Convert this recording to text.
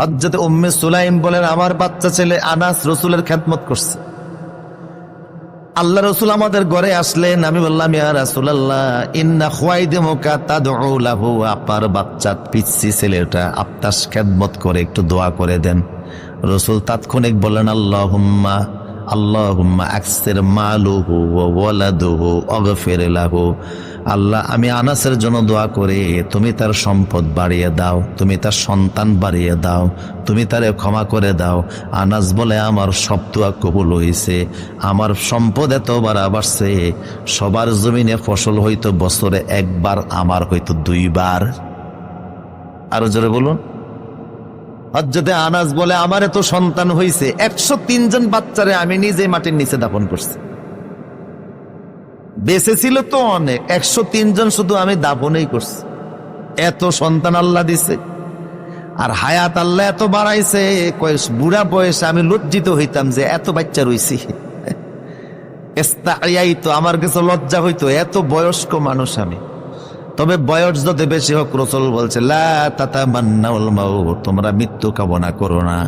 হজরত উম্মে সুলাইম বলেন, আমার বাচ্চা ছেলে আনাস রসুলের খ্যাতমত করছে। আল্লাহ রসুল আমাদের ঘরে আসলেন, আমি বললাম, ইয়া রাসূলুল্লাহ, ইন্না খুয়াইদিমুকা তা লাহু আপার বাচ্চা পিচ্ছি ছেলেটা আপনার খ্যাতমত করে, একটু দোয়া করে দেন। রসুল তাৎক্ষণিক বললেন, আল্লাহুম্মা আল্লাহুম্মা আকসির মালুহু ওয়া ওয়ালাদুহু অগফির লাহু। আল্লাহ, আমি আনাসের জন্য দোয়া করে, তুমি তার সম্পদ বাড়িয়ে দাও, তুমি তার সন্তান বাড়িয়ে দাও, তুমি তারে ক্ষমা করে দাও। আনাস বলে, আমার সব দোয়া কবুল হয়েছে আমার সম্পদ এত বাড়া বাড়ছে, সবার জমিনে ফসল হইতো বছরে একবার, আমার হয়তো দুইবার। আরও জোরে বলুন। হজ্জতে আনাস বলে আমার এত সন্তান হয়েছে একশো তিনজন বাচ্চারে আমি নিজে মাটির নিচে দাপন করছি। বেঁচে ছিল তো অনেক, একশো তিনজন শুধু আমি দাপনেই করছি। এত সন্তান আল্লাহ দিছে, আর হায়াত আল্লাহ এত বাড়াইছে বুড়া বয়সে আমি লজ্জিত হইতাম যে এত বাচ্চা রইছি। আমার কাছে লজ্জা হইতো, এত বয়স্ক মানুষ আমি। তবে বয়স যত বেশি হোক রসল বলছে, লা তাতা মাউ তোমরা মৃত্যু কামনা করো না।